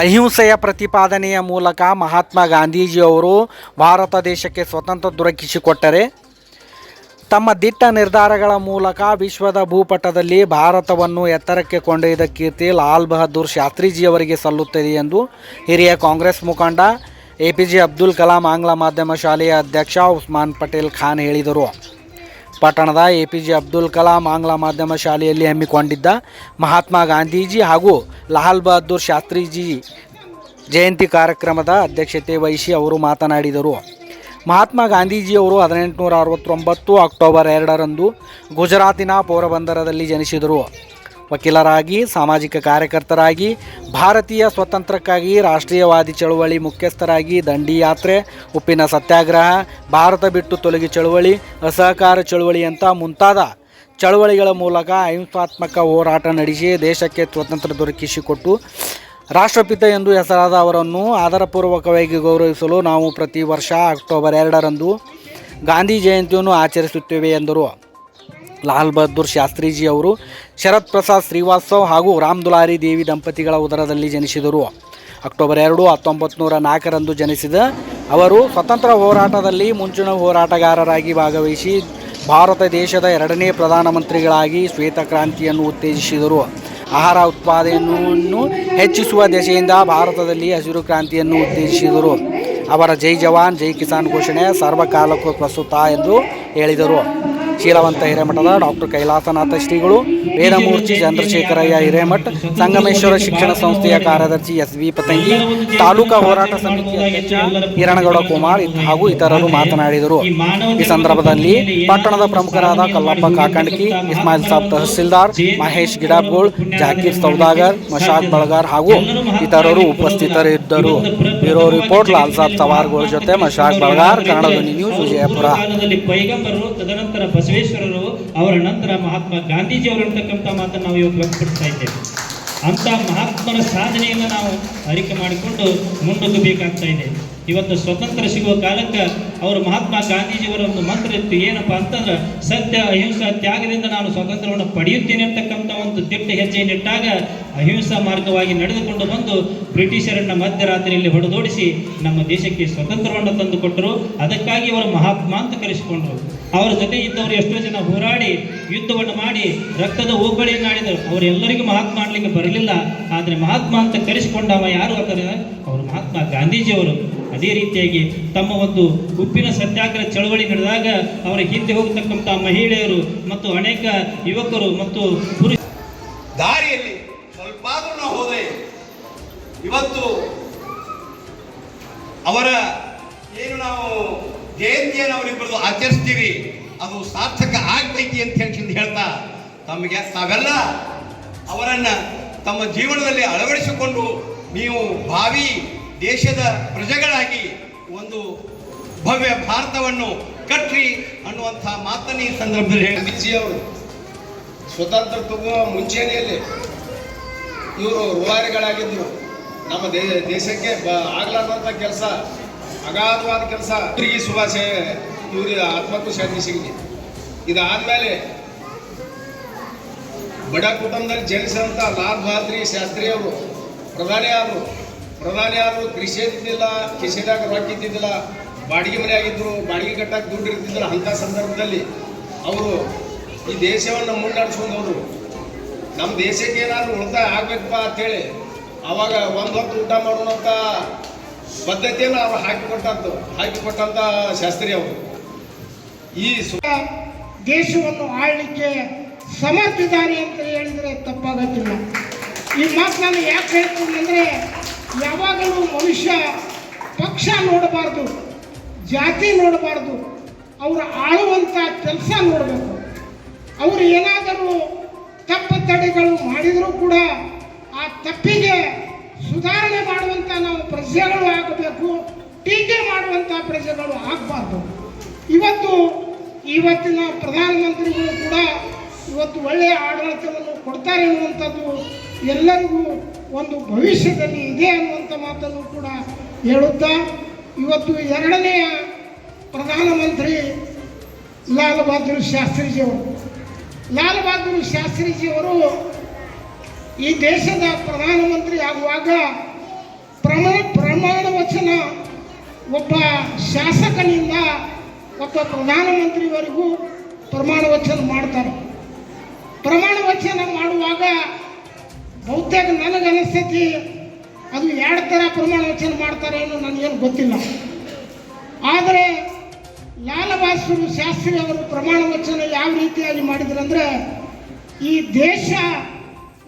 ಅಹಿಂಸೆಯ ಪ್ರತಿಪಾದನೆಯ ಮೂಲಕ ಮಹಾತ್ಮ ಗಾಂಧೀಜಿಯವರು ಭಾರತ ದೇಶಕ್ಕೆ ಸ್ವತಂತ್ರ ದೊರಕಿಸಿಕೊಟ್ಟರೆ, ತಮ್ಮ ದಿಟ್ಟ ನಿರ್ಧಾರಗಳ ಮೂಲಕ ವಿಶ್ವದ ಭೂಪಟದಲ್ಲಿ ಭಾರತವನ್ನು ಎತ್ತರಕ್ಕೆ ಕೊಂಡೊಯ್ದ ಕೀರ್ತಿ ಲಾಲ್ ಬಹದ್ದೂರ್ ಶಾಸ್ತ್ರೀಜಿಯವರಿಗೆ ಸಲ್ಲುತ್ತದೆ ಎಂದು ಹಿರಿಯ ಕಾಂಗ್ರೆಸ್ ಮುಖಂಡ A P J Abdul Kalam ಆಂಗ್ಲ ಮಾಧ್ಯಮ ಶಾಲೆಯ ಅಧ್ಯಕ್ಷ ಉಸ್ಮಾನ್ ಪಟೇಲ್ ಖಾನ್ ಹೇಳಿದರು. ಪಟ್ಟಣದ A P J Abdul Kalam ಆಂಗ್ಲ ಮಾಧ್ಯಮ ಶಾಲೆಯಲ್ಲಿ ಹಮ್ಮಿಕೊಂಡಿದ್ದ ಮಹಾತ್ಮ ಗಾಂಧೀಜಿ ಹಾಗೂ ಲಾಲ್ ಬಹದ್ದೂರ್ ಶಾಸ್ತ್ರೀಜಿ ಜಯಂತಿ ಕಾರ್ಯಕ್ರಮದ ಅಧ್ಯಕ್ಷತೆ ವಹಿಸಿ ಅವರು ಮಾತನಾಡಿದರು. ಮಹಾತ್ಮ ಗಾಂಧೀಜಿಯವರು ಹದಿನೆಂಟುನೂರ ಅರವತ್ತೊಂಬತ್ತು ಅಕ್ಟೋಬರ್ ಎರಡರಂದು ಗುಜರಾತಿನ ಪೋರಬಂದರದಲ್ಲಿ ಜನಿಸಿದರು. ವಕೀಲರಾಗಿ, ಸಾಮಾಜಿಕ ಕಾರ್ಯಕರ್ತರಾಗಿ, ಭಾರತೀಯ ಸ್ವತಂತ್ರಕ್ಕಾಗಿ ರಾಷ್ಟ್ರೀಯವಾದಿ ಚಳುವಳಿ ಮುಖ್ಯಸ್ಥರಾಗಿ ದಂಡಿ ಯಾತ್ರೆ, ಉಪ್ಪಿನ ಸತ್ಯಾಗ್ರಹ, ಭಾರತ ಬಿಟ್ಟು ತೊಲಗಿ ಚಳುವಳಿ, ಅಸಹಕಾರ ಚಳುವಳಿಯಂಥ ಮುಂತಾದ ಚಳುವಳಿಗಳ ಮೂಲಕ ಅಹಿಂಸಾತ್ಮಕ ಹೋರಾಟ ನಡೆಸಿ ದೇಶಕ್ಕೆ ಸ್ವಾತಂತ್ರ್ಯ ದೊರಕಿಸಿಕೊಟ್ಟು ರಾಷ್ಟ್ರಪಿತ ಎಂದು ಹೆಸರಾದ ಅವರನ್ನು ಆಧಾರಪೂರ್ವಕವಾಗಿ ಗೌರವಿಸಲು ನಾವು ಪ್ರತಿ ವರ್ಷ ಅಕ್ಟೋಬರ್ ಎರಡರಂದು ಗಾಂಧಿ ಜಯಂತಿಯನ್ನು ಆಚರಿಸುತ್ತೇವೆ ಎಂದರು. ಲಾಲ್ ಬಹದ್ದೂರ್ ಶಾಸ್ತ್ರೀಜಿ ಅವರು, ಶರತ್ ಪ್ರಸಾದ್ ಶ್ರೀವಾಸ್ತವ್ ಹಾಗೂ ರಾಮ್ ದುಲಾರಿ ದೇವಿ ದಂಪತಿಗಳ ಉದರದಲ್ಲಿ ಜನಿಸಿದರು. ಅಕ್ಟೋಬರ್ ಎರಡು ಹತ್ತೊಂಬತ್ತು ನೂರ ನಾಲ್ಕರಂದು ಜನಿಸಿದ ಅವರು ಸ್ವತಂತ್ರ ಹೋರಾಟದಲ್ಲಿ ಮುಂಚೂಣ ಹೋರಾಟಗಾರರಾಗಿ ಭಾಗವಹಿಸಿ ಭಾರತ ದೇಶದ ಎರಡನೇ ಪ್ರಧಾನಮಂತ್ರಿಗಳಾಗಿ ಶ್ವೇತ ಕ್ರಾಂತಿಯನ್ನು ಉತ್ತೇಜಿಸಿದರು. ಆಹಾರ ಉತ್ಪಾದನೆಯನ್ನು ಹೆಚ್ಚಿಸುವ ದಿಸೆಯಿಂದ ಭಾರತದಲ್ಲಿ ಹಸಿರು ಕ್ರಾಂತಿಯನ್ನು ಉತ್ತೇಜಿಸಿದರು. ಅವರ ಜೈ ಜವಾನ್, ಜೈ ಕಿಸಾನ್ ಘೋಷಣೆ, ಸರ್ವಕಾಲಕ್ಕೂ ಪ್ರಸ್ತುತ ಎಂದು ಹೇಳಿದರು. ಶೀಲವಂತ ಹಿರೇಮಠದ ಡಾಕ್ಟರ್ ಕೈಲಾಸನಾಥ ಶ್ರೀಗಳು, ವೇದಮೂರ್ತಿ ಚಂದ್ರಶೇಖರಯ್ಯ ಹಿರೇಮಠ, ಸಂಗಮೇಶ್ವರ ಶಿಕ್ಷಣ ಸಂಸ್ಥೆಯ ಕಾರ್ಯದರ್ಶಿ ಎಸ್ ವಿ ಪತಂಗಿ, ತಾಲೂಕಾ ಹೋರಾಟ ಸಮಿತಿ ಅಧ್ಯಕ್ಷ ಹಿರಣಗೌಡ ಕುಮಾರ್ ಹಾಗೂ ಇತರರು ಮಾತನಾಡಿದರು. ಈ ಸಂದರ್ಭದಲ್ಲಿ ಪಟ್ಟಣದ ಪ್ರಮುಖರಾದ ಕಲ್ಲಪ್ಪ ಕಾಕಂಡ್ಕಿ, ಇಸ್ಮಾಯಿಲ್ ಸಾಬ್ ತಹಸೀಲ್ದಾರ್, ಮಹೇಶ್ ಗಿಡಾಬ್ಗೋಳ್ ಜಾಕೀರ್ ಸೌದಾಗರ್ ಮಶಾಕ್ ಬಳಗಾರ್ ಹಾಗೂ ಇತರರು ಉಪಸ್ಥಿತರಿದ್ದರು. ಬ್ಯೂರೋ ರಿಪೋರ್ಟ್, ಲಾಲ್ ಸಾಬ್ ಸವಾರ್ಗಳ ಜೊತೆ ಮಶಾಕ್ ಬಳಗಾರ್, ಕನ್ನಡ ಧ್ವನಿ ನ್ಯೂಸ್ ವಿಜಯಪುರ. ಬಸವೇಶ್ವರರು ಅವರ ನಂತರ ಮಹಾತ್ಮ ಗಾಂಧೀಜಿ ಅವರು ಅಂತಕ್ಕಂಥ ಮಾತನ್ನು ನಾವು ಇವತ್ತು ವ್ಯಕ್ತಪಡಿಸ್ತಾ ಇದ್ದೇವೆ. ಅಂತ ಮಹಾತ್ಮರ ಸಾಧನೆಯನ್ನು ನಾವು ಅರಿಕೆ ಮಾಡಿಕೊಂಡು ಮುಂದೊಗ್ಗಬೇಕಾಗ್ತಾ ಇದೆ. ಇವತ್ತು ಸ್ವತಂತ್ರ ಸಿಗುವ ಕಾಲಕ್ಕೆ ಅವರು ಮಹಾತ್ಮ ಗಾಂಧೀಜಿಯವರ ಒಂದು ಮಂತ್ರ ಇತ್ತು, ಏನಪ್ಪ ಅಂತಂದ್ರೆ, ಸತ್ಯ, ಅಹಿಂಸಾ ತ್ಯಾಗದಿಂದ ನಾನು ಸ್ವಾತಂತ್ರ್ಯವನ್ನು ಪಡೆಯುತ್ತೇನೆ ಅಂತಕ್ಕಂಥ ಒಂದು ದಿಟ್ಟ ಹೆಜ್ಜೆಯನ್ನಿಟ್ಟಾಗ ಅಹಿಂಸಾ ಮಾರ್ಗವಾಗಿ ನಡೆದುಕೊಂಡು ಬಂದು ಬ್ರಿಟಿಷರನ್ನ ಮಧ್ಯರಾತ್ರಿಯಲ್ಲಿ ಹೊಡೆದೋಡಿಸಿ ನಮ್ಮ ದೇಶಕ್ಕೆ ಸ್ವತಂತ್ರವನ್ನು ತಂದುಕೊಟ್ಟರು. ಅದಕ್ಕಾಗಿ ಅವರು ಮಹಾತ್ಮ ಅಂತ ಕರೆಸಿಕೊಂಡ್ರು. ಅವರ ಜೊತೆ ಇದ್ದವರು ಎಷ್ಟೋ ಜನ ಹೋರಾಡಿ, ಯುದ್ಧವನ್ನು ಮಾಡಿ, ರಕ್ತದ ಹೋಬಳಿಯನ್ನು ಆಡಿದರು. ಅವರೆಲ್ಲರಿಗೂ ಮಹಾತ್ಮ ಆಡ್ಲಿಕ್ಕೆ ಬರಲಿಲ್ಲ. ಆದರೆ ಮಹಾತ್ಮ ಅಂತ ಕರೆಸಿಕೊಂಡವ ಯಾರು ಅಂತಾರೆ ಅವರು ಮಹಾತ್ಮ ಗಾಂಧೀಜಿಯವರು. ಅದೇ ರೀತಿಯಾಗಿ ತಮ್ಮ ಒಂದು ಉಪ್ಪಿನ ಸತ್ಯಾಗ್ರಹ ಚಳವಳಿ ನಡೆದಾಗ ಅವರ ಹಿಂದೆ ಹೋಗತಕ್ಕಂಥ ಮಹಿಳೆಯರು ಮತ್ತು ಅನೇಕ ಯುವಕರು ಮತ್ತು ಪುರುಷ ದಾರಿಯಲ್ಲಿ ಸ್ವಲ್ಪ ಹೋದೆ ಇವತ್ತು ಅವರ ಏನು ನಾವು ಜಯಂತಿಯನ್ನು ಅವರಿಬ್ಬರದು ಆಚರಿಸ್ತೀವಿ. ಅದು ಸಾರ್ಥಕ ಆಗ್ತೈತಿ ಅಂತ ಹೇಳ್ಕೊಂಡು ಹೇಳ್ತಾ ತಮಗೆ ತಾವೆಲ್ಲ ಅವರನ್ನ ತಮ್ಮ ಜೀವನದಲ್ಲಿ ಅಳವಡಿಸಿಕೊಂಡು ನೀವು ಭಾವಿ ದೇಶದ ಪ್ರಜೆಗಳಾಗಿ ಒಂದು ಭವ್ಯ ಭಾರತವನ್ನು ಕಟ್ಟ್ರಿ ಅನ್ನುವಂಥ ಮಾತನ್ನ ಈ ಸಂದರ್ಭದಲ್ಲಿ ಹೇಳಿ. ಅವರು ಸ್ವತಂತ್ರ ತಗುವ ಮುಂಚೆನೆಯಲ್ಲಿ ಇವರು ರೂವಾರಿಗಳಾಗಿದ್ದರು. ನಮ್ಮ ದೇಶಕ್ಕೆ ಆಗ್ಲಾರ್ದಂಥ ಕೆಲಸ ಅಗಾಧವಾದ ಕೆಲಸ. ಇವರಿಗೆ ಶುಭಾಶಯ ಇವರಿಗೆ ಆತ್ಮಕ್ಕೂ ಶಾಂತಿ ಸಿಗಲಿ. ಇದಾದ್ಮೇಲೆ ಬಡ ಕುಟುಂಬದಲ್ಲಿ ಜನಿಸಿದಂಥ ಲಾಲ್ ಬಹದ್ದೂರಿ ಶಾಸ್ತ್ರಿ ಅವರು, ಪ್ರಧಾನಿ ಆದರು. ಪ್ರಧಾನಿ ಆದರು, ಕೃಷಿ ಇದ್ದಿದ್ದಿಲ್ಲ, ಕೃಷಿದಾಗ ರೊಕ್ಕ ಇದ್ದಿದ್ದಿಲ್ಲ, ಬಾಡಿಗೆ ಮನೆ ಆಗಿದ್ದರು ಬಾಡಿಗೆ ಕಟ್ಟಕ್ಕೆ ದುಡ್ಡು ಇರ್ತಿದ್ದಿಲ್ಲ, ಅಂಥ ಸಂದರ್ಭದಲ್ಲಿ ಅವರು ಈ ದೇಶವನ್ನು ಮುನ್ನಡೆಸ್ಕೊಂಡವರು. ನಮ್ಮ ದೇಶಕ್ಕೆ ಏನಾದರೂ ಉಳಿತಾಯ ಆಗಬೇಕಪ್ಪ ಅಂತೇಳಿ, ಅವಾಗ ಒಂದು ಹೊತ್ತು ಊಟ ಮಾಡೋಣಂತ ಪದ್ಧತಿಯನ್ನು ಅವರು ಹಾಕಿಕೊಟ್ಟಂತ ಹಾಕಿಕೊಟ್ಟಂತ ಶಾಸ್ತ್ರಿ ಅವರು. ಈ ದೇಶವನ್ನು ಆಳ್ಲಿಕ್ಕೆ ಸಮರ್ಥಿದ್ದಾರೆ ಅಂತ ಹೇಳಿದರೆ ತಪ್ಪಾಗತ್ತಿಲ್ಲ. ಈ ಮಾತು ನಾನು ಯಾಕೆ ಹೇಳ್ತೀನಿ ಅಂದರೆ, ಯಾವಾಗಲೂ ಮನುಷ್ಯ ಪಕ್ಷ ನೋಡಬಾರ್ದು, ಜಾತಿ ನೋಡಬಾರ್ದು, ಅವರು ಆಳುವಂಥ ಕೆಲಸ ನೋಡಬೇಕು. ಅವರು ಏನಾದರೂ ತಪ್ಪು ತಡೆಗಳು ಮಾಡಿದರೂ ಕೂಡ ಆ ತಪ್ಪಿಗೆ ಸುಧಾರಣೆ ಮಾಡುವಂಥ ನಾವು ಪ್ರಜೆಗಳು ಆಗಬೇಕು, ಟೀಕೆ ಮಾಡುವಂಥ ಪ್ರಜೆಗಳು ಆಗಬಾರ್ದು. ಇವತ್ತು, ಇವತ್ತಿನ ಪ್ರಧಾನಮಂತ್ರಿಗಳು ಕೂಡ ಇವತ್ತು ಒಳ್ಳೆಯ ಆಡಳಿತವನ್ನು ಕೊಡ್ತಾರೆ ಅನ್ನುವಂಥದ್ದು ಎಲ್ಲರಿಗೂ ಒಂದು ಭವಿಷ್ಯದಲ್ಲಿ ಇದೆ ಅನ್ನುವಂಥ ಮಾತನ್ನು ಕೂಡ ಹೇಳುತ್ತಾ, ಇವತ್ತು ಎರಡನೆಯ ಪ್ರಧಾನಮಂತ್ರಿ ಲಾಲ್ ಬಹದ್ದೂರ್ ಶಾಸ್ತ್ರೀಜಿಯವರು. ಲಾಲ್ ಬಹದ್ದೂರ್ ಶಾಸ್ತ್ರೀಜಿಯವರು ಈ ದೇಶದ ಪ್ರಧಾನಮಂತ್ರಿ ಆಗುವಾಗ ಪ್ರಮ, ಪ್ರಮಾಣ ವಚನ ಒಬ್ಬ ಶಾಸಕನಿಂದ ಒಬ್ಬ ಪ್ರಧಾನಮಂತ್ರಿವರೆಗೂ ಪ್ರಮಾಣ ವಚನ ಮಾಡ್ತಾರೆ. ಪ್ರಮಾಣ ವಚನ ಮಾಡುವಾಗ ಬಹುತೇಕ ನನಗನಿಸ್ತೈತಿ ಅದು ಎರಡು ಥರ ಪ್ರಮಾಣ ವಚನ ಮಾಡ್ತಾರೆ ಅನ್ನೋ ನನಗೇನು ಗೊತ್ತಿಲ್ಲ. ಆದರೆ ಲಾಲ ಶಾಸ್ತ್ರಿ ಅವರು ಪ್ರಮಾಣ ವಚನ ಯಾವ ರೀತಿಯಾಗಿ ಮಾಡಿದ್ರಂದ್ರೆ, ಈ ದೇಶ